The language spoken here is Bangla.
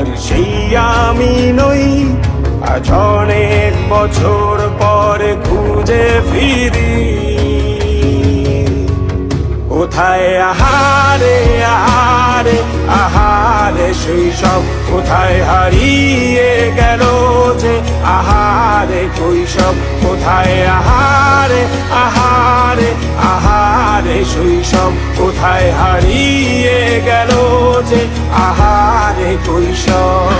আর সেই আমি নই। আজ অনেক বছর পরে খুঁজে ফিরি। কোথায় আহারে আহারে আহারে, সেই সব কোথায় হারিয়ে গেল যে? আহারে কৈশব কোথায় আহারে আহারে আহারে। শৈশব কোথায় হারিয়ে গেল যে আহারে কৈশব